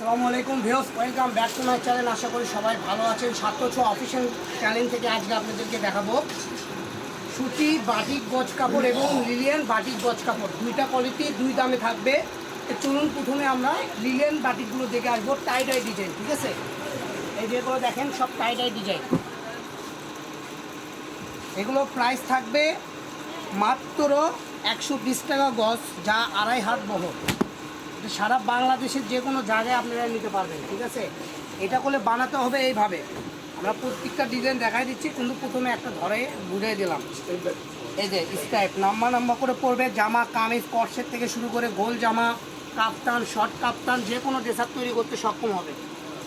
আসসালামু আলাইকুম views welcome back to my channel. আশা করি সবাই ভালো আছেন। সাতশো ছ অফিসিয়াল চ্যানেল থেকে আজকে আপনাদেরকে দেখাবো। সুতি বাটিক গজ কাপড় এবং লিলিয়ান বাটিক গজ কাপড়। দুইটা কোয়ালিটি দুই দামে থাকবে। চলুন প্রথমে আমরা লিলিয়ান বাটিকগুলো দেখে আসব টাই টাই ডিজাইন ঠিক আছে? এই যেগুলো দেখেন, সব টাই টাই ডিজাইন এগুলো প্রাইস থাকবে মাত্র একশো বিশ টাকা গজ, যা আড়াই হাত বহর সারা বাংলাদেশের যে কোনো জায়গায় আপনারা নিতে পারবেন, ঠিক আছে? এটা করলে বানাতে হবে এইভাবে। আমরা প্রত্যেকটা ডিজাইন দেখাই দিচ্ছি, কিন্তু প্রথমে একটা ধরে বুঝিয়ে দিলাম। এই যে স্টাইপ নাম্বা নাম্বা করে পড়বে, জামা, কামিজ, কর্সের থেকে শুরু করে গোল জামা, কাপ্তান, শর্ট কাপ্তান, যে কোনো ড্রেসার তৈরি করতে সক্ষম হবে।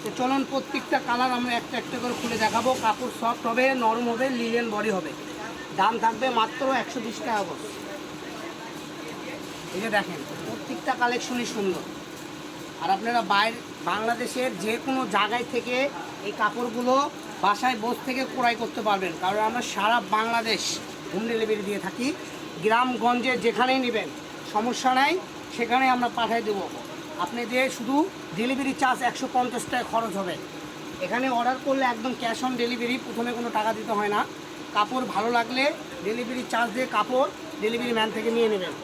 তো চলুন প্রত্যেকটা কালার আমরা একটা একটা করে খুলে দেখাবো। কাপড় সফট হবে, নরম হবে লিলেন বডি হবে। দাম থাকবে মাত্র একশো বিশ টাকা এই যে দেখেন প্রত্যেকটা কালেকশনই সুন্দর। আর আপনারা বাইরে, বাংলাদেশের যে কোনো জায়গায় থেকে এই কাপড়গুলো বাসায় বস থেকে ক্রয় করতে পারবেন। কারণ আমরা সারা বাংলাদেশ হোম ডেলিভারি দিয়ে থাকি। গ্রামগঞ্জে যেখানেই নেবেন, সমস্যা নাই সেখানে আমরা পাঠিয়ে দেবো। আপনি যে শুধু ডেলিভারি চার্জ একশো পঞ্চাশ টাকা খরচ হবে। এখানে অর্ডার করলে একদম ক্যাশ অন ডেলিভারি প্রথমে কোনো টাকা দিতে হয় না। কাপড় ভালো লাগলে ডেলিভারি চার্জ দিয়ে কাপড় ডেলিভারি ম্যান থেকে নিয়ে নেবেন।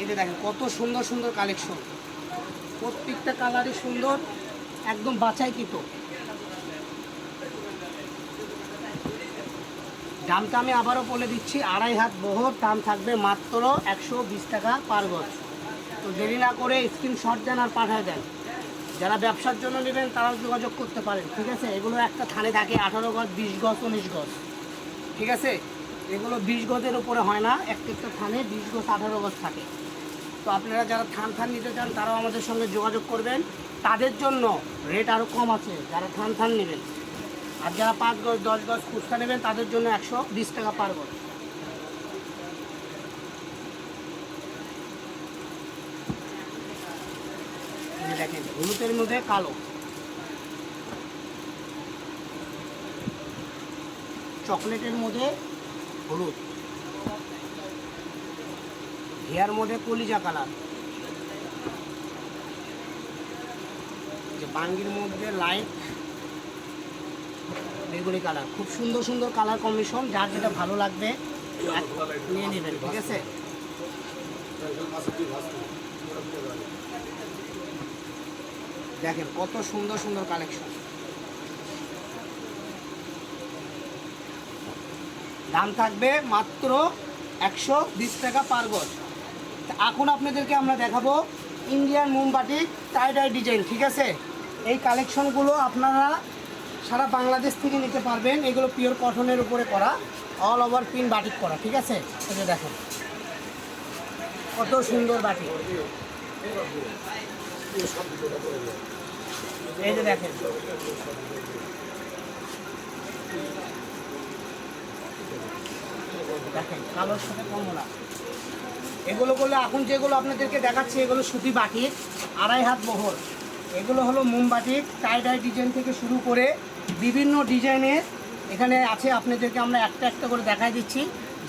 এই যে দেখেন, কত সুন্দর সুন্দর কালেকশন প্রত্যেকটা কালারই সুন্দর, একদম বাছাইকৃত। দামটা আমি আবারও বলে দিচ্ছি, আড়াই হাত বহর দাম থাকবে মাত্র একশো বিশ টাকা পার গজ তো দেরি না করে স্ক্রিনশট দেন আর পাঠায় দেন। যারা ব্যবসার জন্য নেবেন, তারাও যোগাযোগ করতে পারেন, ঠিক আছে? এগুলো একটা থানে থাকে আঠারো গজ, বিশ গজ, উনিশ গজ, ঠিক আছে? এগুলো বিশ গজের উপরে হয় না একটা একটা থানে বিশ গজ, আঠারো গজ থাকে। তো আপনারা যারা থান থান নিতে চান, তারাও আমাদের সঙ্গে যোগাযোগ করবেন। তাদের জন্য রেট আরও কম আছে, যারা থান থান নেবেন। আর যারা পাঁচ গজ, দশ গজ ফুচকা নেবেন, তাদের জন্য একশো বিশ টাকা পার গজ। দেখেন, হলুদের মধ্যে কালো। চকলেটের মধ্যে হলুদ। হেয়ার মধ্যে কলিজা কালার। যে বাঙ্গির মধ্যে লাইট বেগুনি কালার। খুব সুন্দর সুন্দর কালার কম্বিনেশন যার যেটা ভালো লাগবে নিয়ে নেবেন, ঠিক আছে? দেখেন, কত সুন্দর সুন্দর কালেকশন দাম থাকবে মাত্র একশো বিশ টাকা পার গজ। এখন আপনাদেরকে আমরা দেখাবো ইন্ডিয়ান মোমবাটি টাই ডাই ডিজাইন ঠিক আছে? এই কালেকশনগুলো আপনারা সারা বাংলাদেশ থেকে নিতে পারবেন। এগুলো পিওর কটনের উপরে করা অল ওভার পিন বাটিক করা, ঠিক আছে? যে দেখেন। কত সুন্দর বাটি এই যে দেখেন। দেখেন, কালোর সাথে কমলা। এগুলো করলে এখন যেগুলো আপনাদেরকে দেখাচ্ছি, এগুলো সুতি বাটি, আড়াই হাত বহর এগুলো হলো মোমবাটি টাই ডাই ডিজাইন থেকে শুরু করে বিভিন্ন ডিজাইনের এখানে আছে আপনাদেরকে আমরা একটা একটা করে দেখাই দিচ্ছি।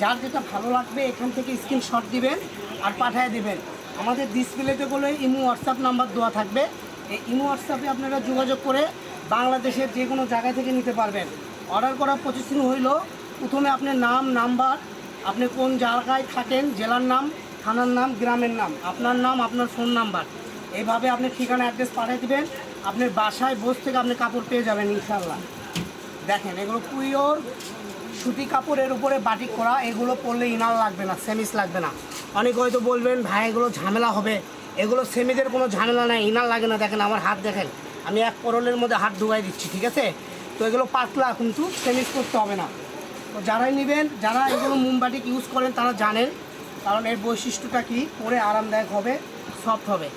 যার যেটা ভালো লাগবে এখান থেকে স্ক্রিনশট দিবেন আর পাঠিয়ে দিবেন। আমাদের ডিসপ্লেতে বলে ইমো হোয়াটসঅ্যাপ নাম্বার দেওয়া থাকবে। এই ইমো হোয়াটসঅ্যাপে আপনারা যোগাযোগ করে বাংলাদেশের যে কোনো জায়গা থেকে নিতে পারবেন। অর্ডার করার প্রতিশ্রুতি হইল। প্রথমে আপনার নাম নাম্বার আপনি কোন জায়গায় থাকেন, জেলার নাম থানার নাম, গ্রামের নাম, আপনার নাম, আপনার ফোন নাম্বার এইভাবে আপনি ঠিকানা অ্যাড্রেস পাঠিয়ে দেবেন। আপনার বাসায় বস থেকে আপনি কাপড় পেয়ে যাবেন ইনশাল্লাহ দেখেন, এগুলো পিওর সুতি কাপড়ের উপরে বাটিক করা, এগুলো পরলে ইনার লাগবে না সেমিস লাগবে না। অনেক হয়তো বলবেন, ভাই, এগুলো ঝামেলা হবে। এগুলো সেমিদের কোনো ঝামেলা নাই, ইনার লাগে না। দেখেন, আমার হাত দেখেন, আমি এক করলের মধ্যে হাত ঢুকাই দিচ্ছি, ঠিক আছে? তো এগুলো পাতলা কিন্তু সেমিস করতে হবে না। তো যারাই নেবেন, যারা এগুলো মোমবাটিক ইউজ করেন, তারা জানেন কারণ এর বৈশিষ্ট্যটা কি? পরে আরামদায়ক হবে সফট হবে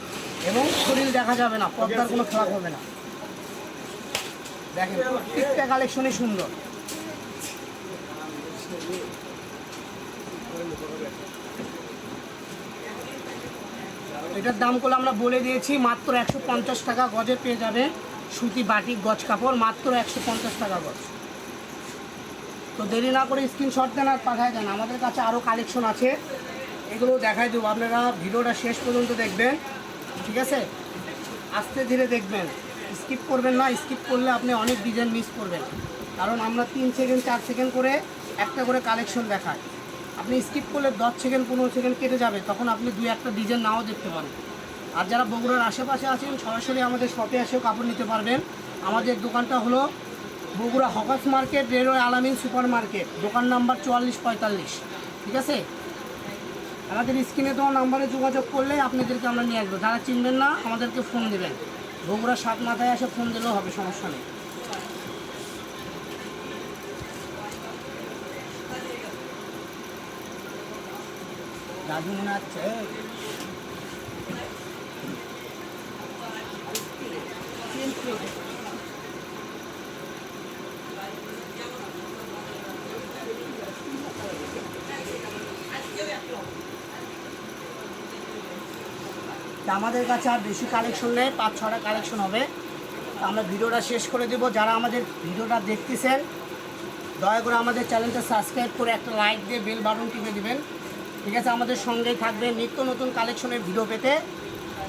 এবং শরীর দেখা যাবে না, পর্দার কোনো খেলা হবে না। দেখেন, প্রত্যেকটা কালেকশনই সুন্দর। এটার দাম করলে আমরা বলে দিয়েছি, মাত্র একশো পঞ্চাশ টাকা গজে পেয়ে যাবে সুতি বাটিক, গজ কাপড়, মাত্র একশো পঞ্চাশ টাকা গজ। তো দেরি না করে স্ক্রিনশট দেন আর পাঠায় দেন। আমাদের কাছে আরও কালেকশন আছে। এগুলো দেখাই দেবো। আপনারা ভিডিওটা শেষ পর্যন্ত দেখবেন, ঠিক আছে? আস্তে ধীরে দেখবেন। স্কিপ করবেন না, স্কিপ করলে আপনি অনেক ডিজাইন মিস করবেন। কারণ আমরা তিন সেকেন্ড চার সেকেন্ড করে একটা করে কালেকশন দেখাই। আপনি স্কিপ করলে দশ সেকেন্ড পনেরো সেকেন্ড কেটে যাবে, তখন আপনি দুই একটা ডিজাইন নাও দেখতে পারেন। আর যারা বগুড়ার আশেপাশে আছেন, সরাসরি আমাদের শপে এসেও কাপড় নিতে পারবেন। আমাদের দোকানটা হলো Bogura hawkers market, railway Alamin super market দোকান নাম্বার চুয়াল্লিশ পঁয়তাল্লিশ, ঠিক আছে? আমাদের স্ক্রিনে দেওয়া নাম্বারে যোগাযোগ করলে আপনাদেরকে আমরা নিয়ে আসব। যারা চিনবেন না, আমাদেরকে ফোন দেবেন। বগুড়া সাত মাথায় এসে ফোন দিলেও হবে, সমস্যা নেই। দাদু মনে হচ্ছে তা আমাদের কাছে আর বেশি কালেকশন নেই, পাঁচ ছটা কালেকশন হবে। তা আমরা ভিডিওটা শেষ করে দেবো। যারা আমাদের ভিডিওটা দেখতেছেন, দয়া করে আমাদের চ্যানেলটা সাবস্ক্রাইব করে একটা লাইক দিয়ে বেল বাটন টিপে দিবেন। ঠিক আছে, আমাদের সঙ্গেই থাকবে নিত্য নতুন কালেকশনের ভিডিও পেতে।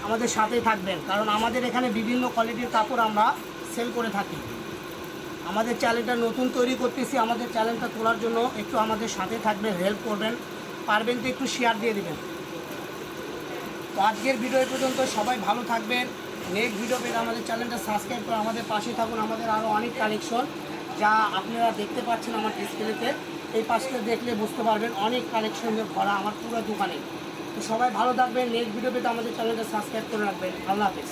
আমাদের সাথেই থাকবেন, কারণ আমাদের এখানে বিভিন্ন কোয়ালিটির কাপড় আমরা সেল করে থাকি। আমাদের চ্যানেলটা নতুন তৈরি করতেছি, আমাদের চ্যানেলটা তোলার জন্য একটু আমাদের সাথে থাকবেন হেল্প করবেন। পারবেন তো একটু শেয়ার দিয়ে দিবেন। তো আজকের ভিডিও পর্যন্ত। সবাই ভালো থাকবেন। নেক্সট ভিডিও পেলে আমাদের চ্যানেলটা সাবস্ক্রাইব করে আমাদের পাশে থাকুন। আমাদের আরও অনেক কালেকশন যা আপনারা দেখতে পাচ্ছেন আমার ডিসপ্লেতে এই পাশটা দেখলে বুঝতে পারবেন অনেক কালেকশন ভরা আমার পুরো দোকানে। তো সবাই ভালো থাকবেন। নেক্সট ভিডিও পেতে আমাদের চ্যানেলটা সাবস্ক্রাইব করে রাখবেন। আল্লাহ হাফেজ।